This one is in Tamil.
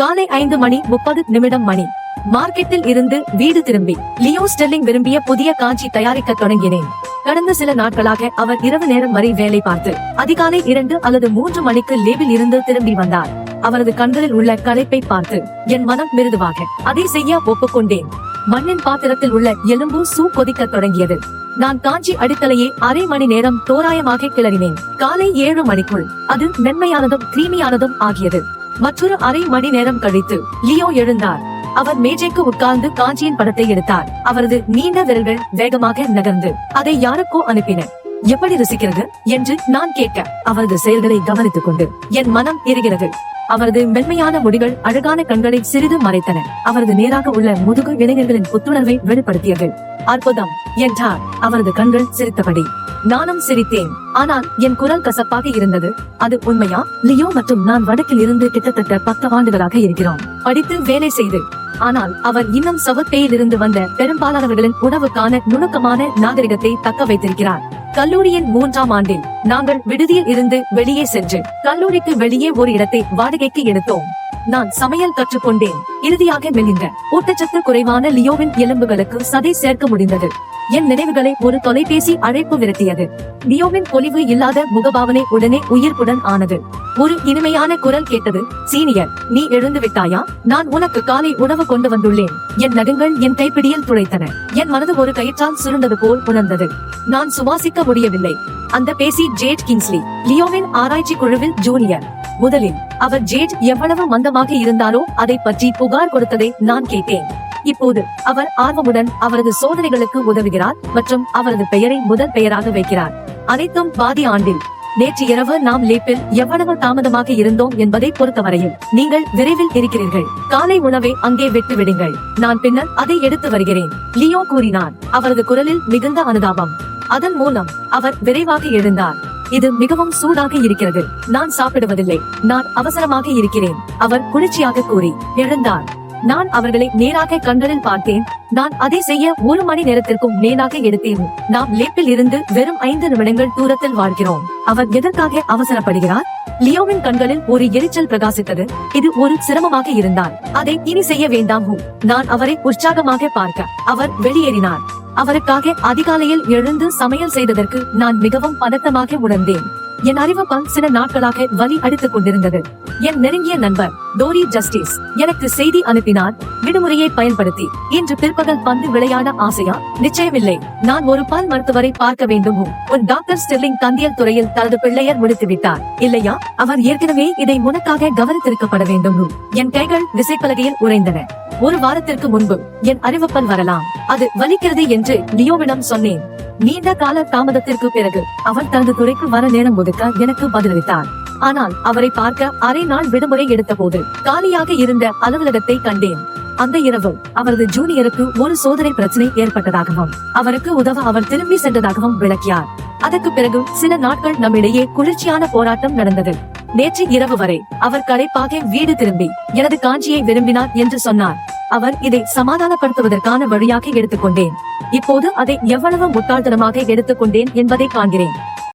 காலை ஐந்து மணி முப்பது நிமிடம் மணி. மார்க்கெட்டில் இருந்து வீடு திரும்பி லியோ ஸ்டெர்லிங் விரும்பிய புதிய காஞ்சி தயாரிக்க தொடங்கினேன். கடந்த சில நாட்களாக அவர் இரவு நேரம் வரை வேலை பார்த்து அதிகாலை இரண்டு அல்லது மூன்று மணிக்கு லேபில் இருந்து திரும்பி வந்தார். அவரது கண்களில் உள்ள களைப்பை பார்த்து என் மனம் மிருதுவாக அதை செய்ய ஒப்புக்கொண்டேன். மண்ணின் பாத்திரத்தில் உள்ள எலும்பு சூ கொதிக்க தொடங்கியது. நான் காஞ்சி அடித்தலையே அரை மணி நேரம் தோராயமாக கிளறினேன். காலை ஏழு மணிக்குள் அது மென்மையானதும் கிரீமியானதும் ஆகியது. மற்றொரு அரை மணி நேரம் கழித்து லியோ எழுந்தார். அவர் மேஜைக்கு உட்கார்ந்து காஞ்சியின் படத்தை எடுத்தார். அவரது நீண்ட விரல்கள் வேகமாக நகர்ந்து அதை யாருக்கோ அனுப்பின. எப்படி ரசிக்கிறது? என்று நான் கேட்க அவரது செயல்களை கவனித்துக் கொண்டு என் மனம் எரிகிறது. அவரது மென்மையான முடிகள் அழகான கண்களை சிறிது மறைத்தன. அவரது நேராக உள்ள முதுகு இளைஞர்களின் புத்துணர்வை வெளிப்படுத்தியது. அற்புதம்! என்றார். அவரது கண்கள் சிரித்தபடி. நானும் சிரித்தேன். ஆனால் என் குரல் கசப்பாக இருந்தது. அது உண்மையா? லியோ மற்றும் நான் வடக்கில் இருந்து கிட்டத்தட்ட பத்து ஆண்டுகளாக இருக்கிறோம். படித்து வேலை செய்து. ஆனால் அவர் இன்னும் சவப்பேயில் இருந்து வந்த பெரும்பாலானவர்களின் உணவுக்கான நுணுக்கமான நாகரிகத்தை தக்க வைத்திருக்கிறார். கல்லூரியின் மூன்றாம் ஆண்டில் நாங்கள் விடுதியில் இருந்து வெளியே சென்று கல்லூரிக்கு வெளியே ஒரு இடத்தை வாடகைக்கு எடுத்தோம். நான் சமையல் கற்றுக்கொண்டேன். இறுதியாக மெலிந்த ஊட்டச்சத்து குறைவான லியோவின் எலும்புகளுக்கு சதை சேர்க்க முடிந்தது. என் நினைவுகளை ஒரு தொலைபேசி அழைப்பு விரட்டியது. லியோவின் பொலிவு இல்லாத முகபாவனை உடனே உயிர்ப்புடன் ஆனது. ஒரு இனிமையான குரல் கேட்டது சீனியர் நீ எழுந்து விட்டாயா? நான் உனக்கு காலை உணவு கொண்டு வந்துள்ளேன். என் நகங்கள் என் கைப்பிடியில் துளைத்தன. என் மனது ஒரு கயிற்றால் சுருண்டது போல் உணர்ந்தது. நான் சுவாசிக்க முடியவில்லை. அந்த பேசி ஜேட் கிங்ஸ்லி லியோவின் ஆராய்ச்சி குழுவில் ஜூனியர். முதலில் அவர் ஜேட் எவ்வளவு மந்தமாக இருந்தாரோ அதை பற்றி புகார் கொடுத்ததை நான் கேட்டேன். இப்போது அவர் ஆர்வமுடன் அவரது சோதனைகளுக்கு உதவுகிறார் மற்றும் அவரது பெயரை முதல் பெயராக வைக்கிறார். அனைத்தும் பாதி ஆண்டில். நேற்று இரவு நாம் லேப்பில் எவ்வளவு தாமதமாக இருந்தோம் என்பதை பொறுத்தவரையில் நீங்கள் விரைவில் இருக்கிறீர்கள். காலை உணவை அங்கே விட்டு விடுங்கள். நான் பின்னர் அதை எடுத்து வருகிறேன். லியோ கூறினார். அவரது குரலில் மிகுந்த அனுதாபம். அதன் மூலம் அவர் விரைவாக எழுந்தார். இது மிகவும் சூடாக இருக்கிறது. நான் சாப்பிடுவதில்லை. நான் அவசரமாக இருக்கிறேன். அவர் குளிர்ச்சியாக கூறி எழுந்தார். நான் அவர்களை நேராக கண்களில் பார்த்தேன். நான் அதை செய்ய ஒரு மணி நேரத்திற்கும் மேலாக எடுத்தேன். நாம் லேப்பில் இருந்து வெறும் ஐந்து நிமிடங்கள் தூரத்தில் வாழ்கிறோம். அவர் எதற்காக அவசரப்படுகிறார்? லியோவின் கண்களில் ஒரு எரிச்சல் பிரகாசித்தது. இது ஒரு சிரமமாக இருந்தார் அதை இனி செய்ய வேண்டாம் நான் அவரை உற்சாகமாக பார்க்க அவர் வெளியேறினார். அவருக்காக அதிகாலையில் எழுந்து சமையல் செய்ததற்கு நான் மிகவும் பதட்டமாக உணர்ந்தேன். என் அறிவப்பால் சில நாட்களாக வலி அடித்துக் கொண்டிருந்தது. என் நெருங்கிய நண்பர் டோரி ஜஸ்டிஸ் எனக்கு செய்தி அனுப்பினார் விடுமுறையை பயன்படுத்தி. இன்று பிற்பகல் பந்து விளையாட ஆசையா? நிச்சயமில்லை. நான் ஒரு பால் மருத்துவரை பார்க்க வேண்டும்? உன் டாக்டர் ஸ்டெர்லிங் தந்தியல் துறையில் தனது பிள்ளையர் முடித்து விட்டார் இல்லையா? அவர் ஏற்கனவே இதை உனக்காக கவனித்திருக்கப்பட வேண்டும்? என் கைகள் விசைப்பலகையில் உறைந்தன. ஒரு வாரத்திற்கு முன்பு என் அறிவப்பல் வரலாம். அது வலிக்கிறது என்று லியோவிடம் சொன்னேன். நீண்ட கால தாமதத்திற்கு பிறகு அவர் தனது துறைக்கு வர நேரம் ஒதுக்க எனக்கு பதிலளித்தார். ஆனால் அவரை பார்க்க அரை நாள் விடுமுறை எடுத்த போது காலியாக இருந்த அலுவலகத்தை கண்டேன். அந்த இரவு அவரது ஜூனியருக்கு ஒரு சோதனை பிரச்சனை ஏற்பட்டதாகவும் அவருக்கு உதவ அவர் திரும்பி சென்றதாகவும் விளக்கியார் அதற்கு பிறகு சில நாட்கள் நம்மிடையே குளிர்ச்சியான போராட்டம் நடந்தது. நேற்று இரவு வரை அவர் களைப்பாக வீடு திரும்பி எனது காஞ்சியை விரும்பினார் என்று சொன்னார். அவர் இதை சமாதானப்படுத்துவதற்கான வழியாக எடுத்துக்கொண்டேன். இப்போது அதை எவ்வளவு முட்டாள்தனமாக எடுத்துக்கொண்டேன் என்பதை காண்கிறேன்.